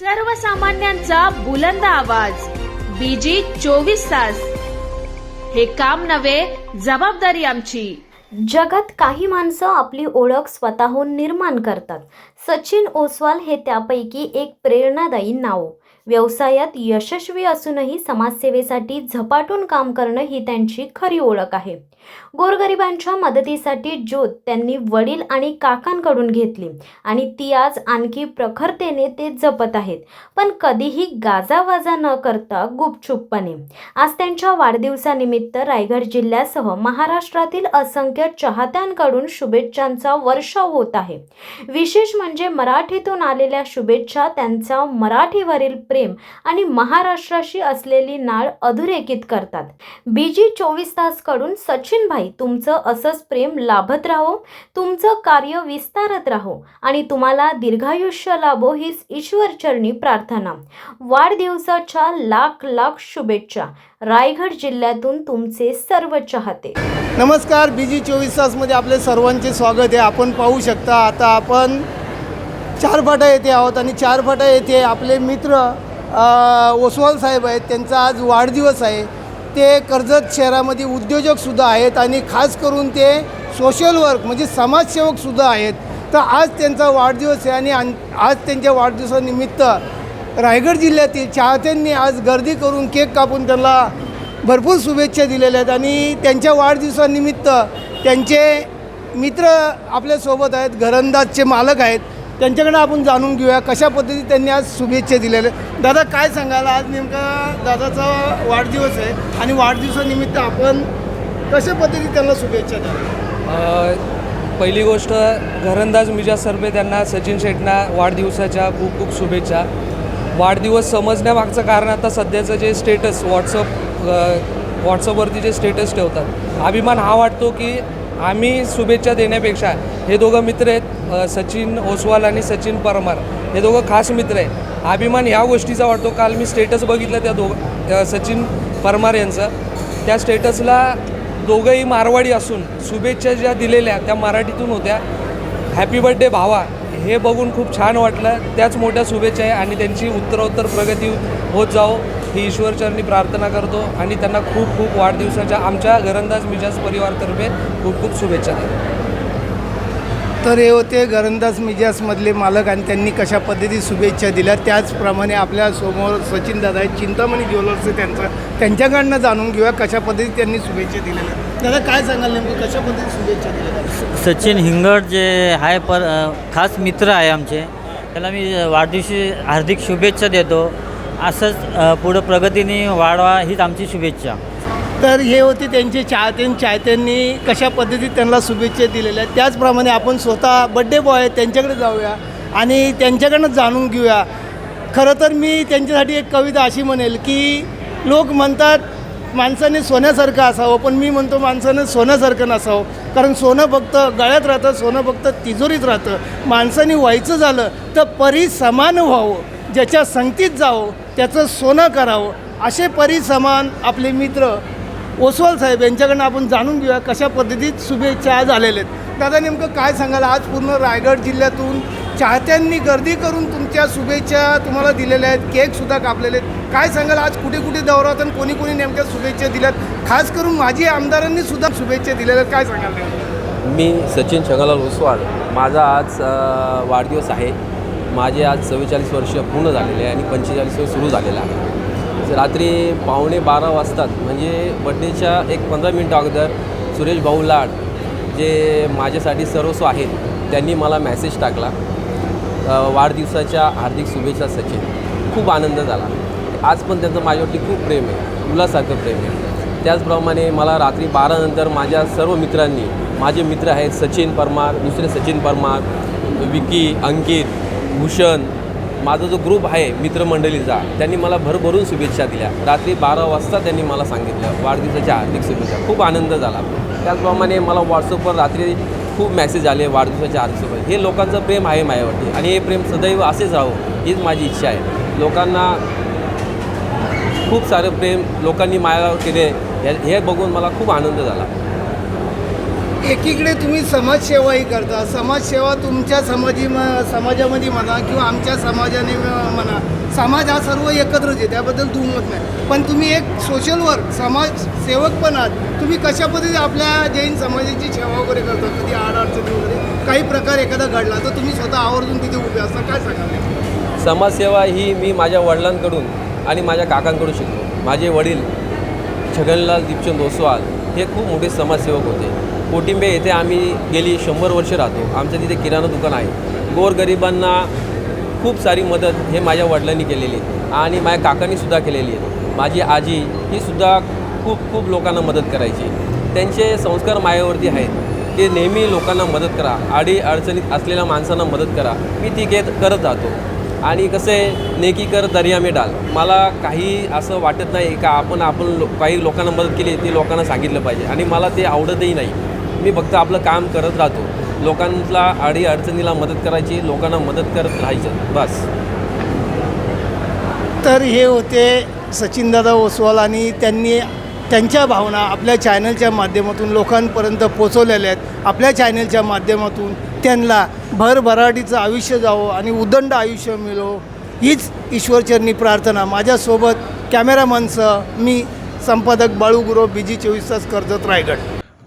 सर्वसामान्यांचा बुलंद आवाज. बीजी चोवीस तास. हे काम नव्हे जबाबदारी आमची. जगात काही माणसं आपली ओळख स्वतःहून निर्माण करतात. सचिन ओसवाल हे त्यापैकी एक प्रेरणादायी नाव. व्यवसायात यशस्वी असूनही समाजसेवेसाठी झपाटून काम करणं ही त्यांची खरी ओळख आहे. गोरगरिबांच्या मदतीसाठी ज्योत त्यांनी वडील आणि काकांकडून घेतली आणि ती आज आणखी प्रखरतेने ते जपत आहेत. पण कधीही गाजावाजा न करता गुपचूपपणे. आज त्यांच्या वाढदिवसानिमित्त रायगड जिल्ह्यासह महाराष्ट्रातील असंख्य चाहत्यांकडून शुभेच्छांचा वर्षाव होत आहे. विशेष म्हणजे मराठीतून आलेल्या शुभेच्छा त्यांचा मराठीवरील प्रेम आणि महाराष्ट्राशी असलेली नाळ अधोरेखित करतात. बीजी चोवीस तासकडून सचिनभाई सचिन भाई तुमचं असंच प्रेम लाभत राहो तुमचं कार्य विस्तारत राहो आणि तुम्हाला दीर्घायुष्य लाभो हीच ईश्वरचरणी प्रार्थना. वाढदिवसाच्या लाख लाख शुभेच्छा. रायगड जिल्ह्यातून तुमचे सर्व चाहते. नमस्कार बीजी चोवीस तासमध्ये आपले सर्वांचे स्वागत आहे. आपण पाहू शकता आता आपण चार फाटा येथे आहोत आणि चार फाटा येथे आपले मित्र ओसवाल साहेब आहेत त्यांचा आज वाढदिवस आहे. ते कर्जत शहरामध्ये उद्योजकसुद्धा आहेत आणि खास करून ते सोशल वर्क म्हणजे समाजसेवकसुद्धा आहेत. तर आज त्यांचा वाढदिवस आहे आणि आज त्यांच्या वाढदिवसानिमित्त रायगड जिल्ह्यातील चाहत्यांनी आज गर्दी करून केक कापून त्यांना भरपूर शुभेच्छा दिलेल्या आहेत आणि त्यांच्या वाढदिवसानिमित्त त्यांचे मित्र आपल्यासोबत आहेत घरंदाजचे मालक आहेत. त्यांच्याकडे आपण जाणून घेऊया कशा पद्धतीने त्यांनी आज शुभेच्छा दिलेल्या दादा काय सांगाल? आज नेमका दादाचा वाढदिवस आहे आणि वाढदिवसानिमित्त आपण कशा पद्धतीने त्यांना शुभेच्छा द्या पहिली गोष्ट घरंदाज मिजा सरबे त्यांना सचिन शेटना वाढदिवसाच्या खूप खूप शुभेच्छा. वाढदिवस समजण्यामागचं कारण आता सध्याचं जे स्टेटस व्हॉट्सअप व्हॉट्सअपवरती जे स्टेटस ठेवतात अभिमान हा वाटतो की आम्ही शुभेच्छा देण्यापेक्षा हे दोघं मित्र आहेत सचिन ओसवाल आणि सचिन परमार. हे दोघं खास मित्र आहेत. अभिमान ह्या गोष्टीचा वाटतो. काल मी स्टेटस बघितलं त्या दोघं सचिन परमार यांचं. त्या स्टेटसला दोघंही मारवाडी असून शुभेच्छा ज्या दिलेल्या त्या मराठीतून होत्या. हॅपी बर्थडे भावा. हे बघून खूप छान वाटलं. त्याच मोठ्या शुभेच्छा आहे आणि त्यांची उत्तरोत्तर प्रगती होत जाओ ही ईश्वरचरणी प्रार्थना करतो आणि त्यांना खूप खूप वाढदिवसाच्या आमच्या घरंदाज मिजाज परिवारतर्फे खूप खूप शुभेच्छा देतो. तर हे होते घरंदाज मिजासमधले मालक आणि त्यांनी कशा पद्धती शुभेच्छा दिल्या? त्याचप्रमाणे आपल्यासमोर सचिन दादा आहेत. चिंतामणी ज्वेलर्सचं त्यांचं. त्यांच्याकडनं जाणून घेऊया कशा पद्धतीत त्यांनी शुभेच्छा दिलेल्या. दादा काय सांगाल नेमकं? कशा पद्धतीत शुभेच्छा दिलेल्या आहेत? सचिन हिंगड जे आहे पर खास मित्र आहे आमचे. त्याला मी वाढदिवशी हार्दिक शुभेच्छा देतो. असंच पुढं प्रगतीने वाढवा हीच आमची शुभेच्छा. तर हे होते त्यांचे चाहते चाहत्यांनी कशा पद्धतीत त्यांना शुभेच्छा दिलेल्या आहेत. त्याचप्रमाणे आपण स्वतः बड्डे बॉय आहेत त्यांच्याकडे जाऊया आणि त्यांच्याकडनं जाणून घेऊया. खरं तर मी त्यांच्यासाठी एक कविता अशी म्हणेल की लोक म्हणतात माणसाने सोन्यासारखं असावं पण मी म्हणतो माणसानं सोन्यासारखं नसावं. कारण सोनं फक्त गळ्यात राहतं सोनं फक्त तिजोरीत राहतं. माणसाने व्हायचं झालं तर परी समान व्हावं ज्याच्या संगतीत जावं. त्याचं सोनं करावं असे परिसमान आपले मित्र ओसवाल साहेब यांच्याकडनं आपण जाणून घेऊया कशा पद्धतीत शुभेच्छा आज आलेल्या आहेत. दादा नेमकं काय सांगाल? आज पूर्ण रायगड जिल्ह्यातून चाहत्यांनी गर्दी करून तुमच्या शुभेच्छा तुम्हाला दिलेल्या आहेत केकसुद्धा कापलेले आहेत. काय सांगाल? आज कुठे कुठे दौरात आणि कोणी कोणी नेमक्या शुभेच्छा दिल्यात? खास करून माजी आमदारांनी सुद्धा शुभेच्छा दिलेल्या आहेत. काय सांगाल मी सचिन छगनलाल ओसवाल माझा आज वाढदिवस आहे. माझे आज चव्वेचाळीस वर्ष पूर्ण झालेले आहे आणि पंचेचाळीस वर्ष सुरू झालेलं आहे. रात्री पावणे बारा वाजतात. म्हणजे बड्डेच्या एक पंधरा मिनटं अगोदर सुरेश भाऊ लाड जे माझ्यासाठी सर्वस्व आहेत त्यांनी मला मॅसेज टाकला. वाढदिवसाच्या हार्दिक शुभेच्छा सचिन. खूप आनंद झाला. आज पण त्यांचं माझ्यावरती खूप प्रेम आहे. मुलासारखं प्रेम आहे. त्याचप्रमाणे मला रात्री बारानंतर माझ्या सर्व मित्रांनी माझे मित्र आहेत सचिन परमार दुसरे सचिन परमार विकी अंकित भूषण माझा जो ग्रुप आहे मित्रमंडळीचा त्यांनी मला भरभरून शुभेच्छा दिल्या. रात्री बारा वाजता त्यांनी मला सांगितलं वाढदिवसाच्या हार्दिक शुभेच्छा. खूप आनंद झाला. त्याचप्रमाणे मला व्हॉट्सअपवर रात्री खूप मेसेज आले वाढदिवसाच्या हार्दिक शुभेच्छा. हे लोकांचं प्रेम आहे माझ्यावरती आणि हे प्रेम सदैव असेच राहो हीच माझी इच्छा आहे. लोकांना खूप सारं प्रेम लोकांनी माझ्यावर केले हे हे बघून मला खूप आनंद झाला. एकीकडे तुम्ही समाजसेवाही करता. समाजसेवा तुमच्या समाजी म समाजामध्ये म्हणा किंवा आमच्या समाजाने म्हणा. समाज हा सर्व एकत्रच आहे त्याबद्दल दुमत नाही. पण तुम्ही एक सोशल वर्क समाजसेवक पण आहात. तुम्ही कशा पद्धतीने आपल्या जैन समाजाची सेवा वगैरे करता? कधी अडचणी वगैरे? काही प्रकार एखादा घडला तर तुम्ही स्वतः आवर्जून तिथे उभे असता. काय सांगाल? समाजसेवा ही मी माझ्या वडिलांकडून आणि माझ्या काकांकडून शिकलो. माझे वडील छगनलाल दीपचंद ओसवाल हे खूप मोठे समाजसेवक होते. कोटिंबे येथे आम्ही गेली शंभर वर्ष राहतो. आमच्या तिथे किराणा दुकान आहे. गोरगरिबांना खूप सारी मदत हे माझ्या वडिलांनी केलेली आहे आणि माझ्या काकांनी सुद्धा केलेली आहे. माझी आजी ही सुद्धा खूप खूप लोकांना मदत करायची. त्यांचे संस्कार मायावरती आहेत की नेहमी लोकांना मदत करा. आडी अडचणीत असलेल्या माणसांना मदत करा. मी ती घेत करत राहतो आणि कसं आहे नेकी कर दर्या मी डाल. मला काही असं वाटत नाही का आपण आपण लो काही लोकांना मदत केली ती लोकांना सांगितलं पाहिजे. आणि मला ते आवडतही नाही. मी फक्त आपलं काम करत राहतो. लोकांना आडी अडचणीला मदत करायची लोकांना मदत करत राहायचं. बस. तर हे होते सचिनदादा ओसवाल आणि त्यांनी त्यांच्या भावना आपल्या चॅनलच्या माध्यमातून लोकांपर्यंत पोचवलेल्या आहेत. आपल्या चॅनलच्या माध्यमातून त्यांना भरभराटीचं आयुष्य जावं आणि उदंड आयुष्य मिळो हीच ईश्वरचरणी प्रार्थना. माझ्यासोबत कॅमेरामनसह मी संपादक बाळू गुरव बी जी चोवीस तास कर्जत रायगड.